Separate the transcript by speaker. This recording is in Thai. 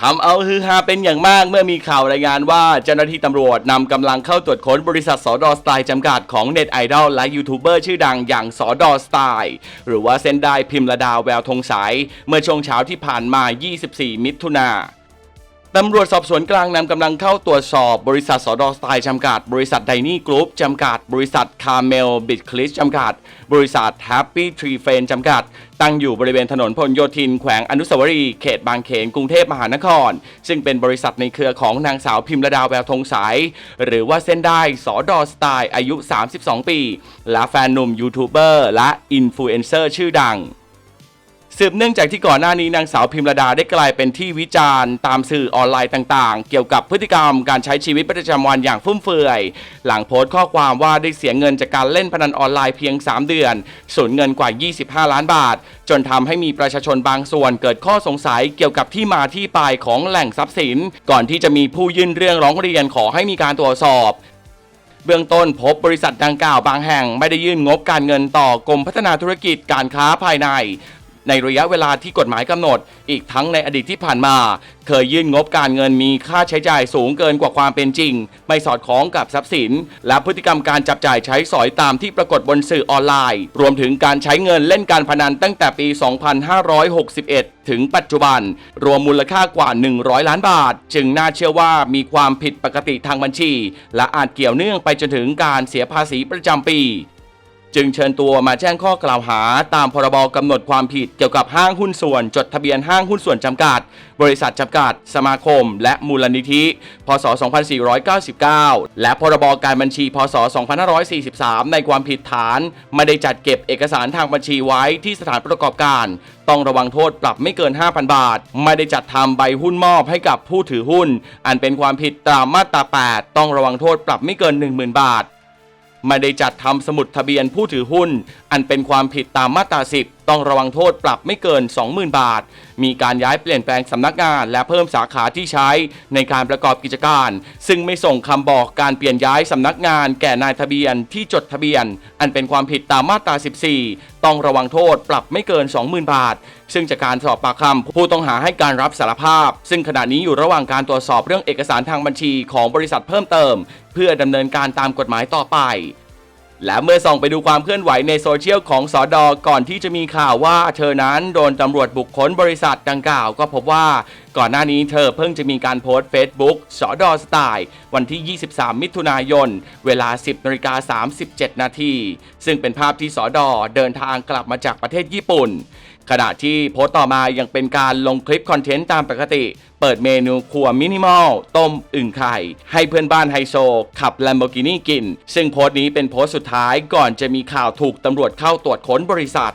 Speaker 1: ทำเอาฮือฮาเป็นอย่างมากเมื่อมีข่าวรายงานว่าเจ้าหน้าที่ตำรวจนำกำลังเข้าตรวจค้นบริษัทสอดอสไตล์จำกัดของเน็ตไอดอลและยูทูบเบอร์ชื่อดังอย่างสอดอสไตล์หรือว่าเส้นได้พิมพ์ระดาแววธงสาย เมื่อช่วงเช้าที่ผ่านมา 24 มิถุนา ตำรวจสอบสวนกลางนำกำลังเข้าตรวจสอบบริษัทสอดอสไตล์จำกัด บริษัทไดนี่กรุ๊ปจำกัด บริษัทคาร์เมลบิดคลิสจำกัด บริษัทแฮปปี้ทรีเฟนจำกัด ตั้งอยู่บริเวณถนนพหลโยธิน แขวงอนุสาวรีย์เขตบางเขนกรุงเทพมหานคร ซึ่งเป็นบริษัทในเครือของนางสาวพิมระดาแววธงสาย หรือว่าเส้นได้สอดอสไตล์อายุ 32 ปี และแฟนหนุ่มยูทูบเบอร์และอินฟลูเอนเซอร์ชื่อดัง สืบเนื่องจากที่ก่อนหน้านี้นางสาวพิมระดาได้กลายเป็นที่วิจารณ์ตามสื่อออนไลน์ต่างๆ เกี่ยวกับพฤติกรรมการใช้ชีวิตประจำวันอย่างฟุ่มเฟือย หลังโพสต์ข้อความว่าได้เสียเงินจากการเล่นพนันออนไลน์เพียง 3 เดือน สูญเงินกว่า 25 ล้านบาท จนทำให้มีประชาชนบางส่วนเกิดข้อสงสัยเกี่ยวกับที่มาที่ไปของแหล่งทรัพย์สิน ก่อนที่จะมีผู้ยื่นเรื่องร้องเรียนขอให้มีการตรวจสอบเบื้องต้นพบบริษัทดังกล่าวบางแห่งไม่ได้ยื่นงบการเงินต่อกรมพัฒนาธุรกิจการค้าภายใน ในระยะเวลาที่กฎหมายกำหนด อีกทั้งในอดีตที่ผ่านมา เคยยื่นงบการเงินมีค่าใช้จ่ายสูงเกินกว่าความเป็นจริง ไม่สอดคล้องกับทรัพย์สิน และพฤติกรรมการจับจ่ายใช้สอยตามที่ปรากฏบนสื่อออนไลน์ รวมถึงการใช้เงินเล่นการพนันตั้งแต่ปี 2561ถึงปัจจุบัน รวมมูลค่ากว่า 100 ล้านบาท จึงน่าเชื่อว่ามีความผิดปกติทางบัญชี และอาจเกี่ยวเนื่องไปจนถึงการเสียภาษีประจำปี จึงเชิญตัวมาแจ้งข้อกล่าวหา ตามพรบกำหนดความผิดเกี่ยวกับห้างหุ้นส่วน จดทะเบียนห้างหุ้นส่วนจำกัด บริษัทจำกัด สมาคม และมูลนิธิ พศ 2499 และพรบการบัญชี พศ 2543 ในความผิดฐาน ไม่ได้จัดเก็บเอกสารทางบัญชีไว้ที่สถานประกอบการ ต้องระวังโทษปรับไม่เกิน 5,000 บาท ไม่ได้จัดทำใบหุ้นมอบให้กับผู้ถือหุ้น อันเป็นความผิดตามมาตรา 8 ต้องระวังโทษปรับไม่เกิน 10,000 บาท ไม่ได้จัดทำสมุดทะเบียนผู้ถือหุ้น อันเป็นความผิดตามมาตรา10 ต้องระวังโทษปรับไม่เกิน 20,000 บาท มีการย้ายเปลี่ยนแปลงสำนักงานและเพิ่มสาขาที่ใช้ในการประกอบกิจการ ซึ่งไม่ส่งคำบอกการเปลี่ยนย้ายสำนักงานแก่นายทะเบียนที่จดทะเบียน อันเป็นความผิดตามมาตรา 14 ต้องระวังโทษปรับไม่เกิน 20,000 บาท ซึ่งจากการสอบปากคำผู้ต้องหาให้การรับสารภาพ ซึ่งขณะนี้อยู่ระหว่างการตรวจสอบเรื่องเอกสารทางบัญชีของบริษัทเพิ่มเติม เพื่อดำเนินการตามกฎหมายต่อไป และเมื่อส่องไปดูความเคลื่อนไหวในโซเชียลของสอดอก่อนที่จะมีข่าวว่าเธอนั้นโดนตำรวจบุกค้นบริษัทดังกล่าวก็พบว่าก่อนหน้านี้เธอเพิ่งจะมีการโพสต์ Facebook สอดอสไตล์วันที่ 23 มิถุนายน เวลา 10นาฬิกา37 นาที ซึ่งเป็นภาพที่สอดอเดินทางกลับมาจากประเทศญี่ปุ่น ขณะที่โพสต์ต่อมายังเป็นการลงคลิปคอนเทนต์ตามปกติ เปิดเมนูครัวมินิมอล ต้มอึ่งไข่ ให้เพื่อนบ้านไฮโซ ขับ Lamborghini กิน ซึ่งโพสต์นี้เป็นโพสต์สุดท้ายก่อนจะมีข่าวถูกตำรวจเข้าตรวจค้นบริษัท